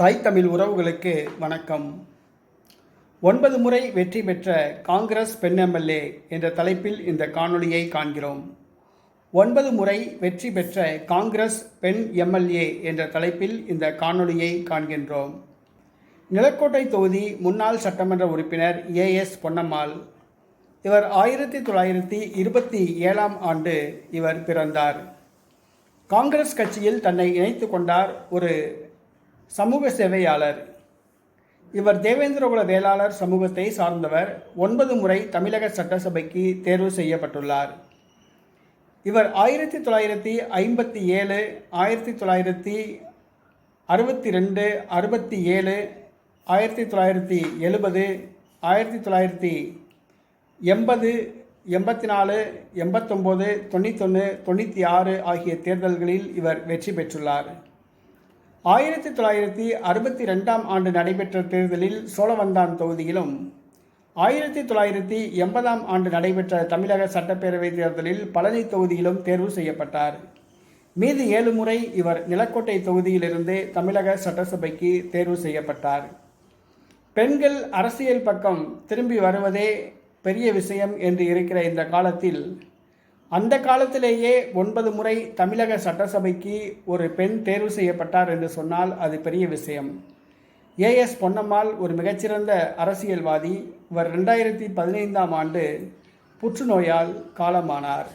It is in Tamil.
தாய் தமிழ் உறவுகளுக்கு வணக்கம். ஒன்பது முறை வெற்றி பெற்ற காங்கிரஸ் பெண் எம்எல்ஏ என்ற தலைப்பில் இந்த காணொளியை காண்கிறோம். ஒன்பது முறை வெற்றி பெற்ற காங்கிரஸ் பெண் எம்எல்ஏ என்ற தலைப்பில் இந்த காணொளியை காண்கின்றோம். நிலக்கோட்டை தொகுதி முன்னாள் சட்டமன்ற உறுப்பினர் ஏஎஸ் பொன்னம்மாள். இவர் ஆயிரத்தி தொள்ளாயிரத்தி இருபத்தி ஏழாம் ஆண்டு இவர் பிறந்தார். காங்கிரஸ் கட்சியில் தன்னை இணைத்து கொண்டார் ஒரு சமூக சேவையாளர். இவர் தேவேந்திரகுல வேளாளர் சமூகத்தை சார்ந்தவர். ஒன்பது முறை தமிழக சட்டசபைக்கு தேர்வு செய்யப்பட்டுள்ளார். இவர் ஆயிரத்தி தொள்ளாயிரத்தி ஐம்பத்தி ஏழு ஆயிரத்தி தொள்ளாயிரத்தி அறுபத்தி ரெண்டு அறுபத்தி ஏழு ஆயிரத்தி தொள்ளாயிரத்தி எழுபது ஆயிரத்தி தொள்ளாயிரத்தி எண்பது எண்பத்தி நாலு எண்பத்தொம்போது தொண்ணூத்தொன்று தொண்ணூற்றி ஆறு ஆகிய தேர்தல்களில் இவர் வெற்றி பெற்றுள்ளார். ஆயிரத்தி தொள்ளாயிரத்தி அறுபத்தி ரெண்டாம் ஆண்டு நடைபெற்ற தேர்தலில் சோழவந்தான் தொகுதியிலும் ஆயிரத்தி தொள்ளாயிரத்தி எண்பதாம் ஆண்டு நடைபெற்ற தமிழக சட்டப்பேரவை தேர்தலில் பழனி தொகுதியிலும் தேர்வு செய்யப்பட்டார். மீது ஏழு முறை இவர் நிலக்கோட்டை தொகுதியிலிருந்து தமிழக சட்டசபைக்கு தேர்வு செய்யப்பட்டார். பெண்கள் அரசியல் பக்கம் திரும்பி வருவதே பெரிய விஷயம் என்று இருக்கிற இந்த காலத்தில் அந்த காலத்திலேயே ஒன்பது முறை தமிழக சட்டசபைக்கு ஒரு பெண் தேர்வு செய்யப்பட்டார் என்று சொன்னால் அது பெரிய விஷயம். ஏஎஸ் பொன்னம்மாள் ஒரு மிகச்சிறந்த அரசியல்வாதி. இவர் ரெண்டாயிரத்தி பதினைந்தாம் ஆண்டு புற்றுநோயால் காலமானார்.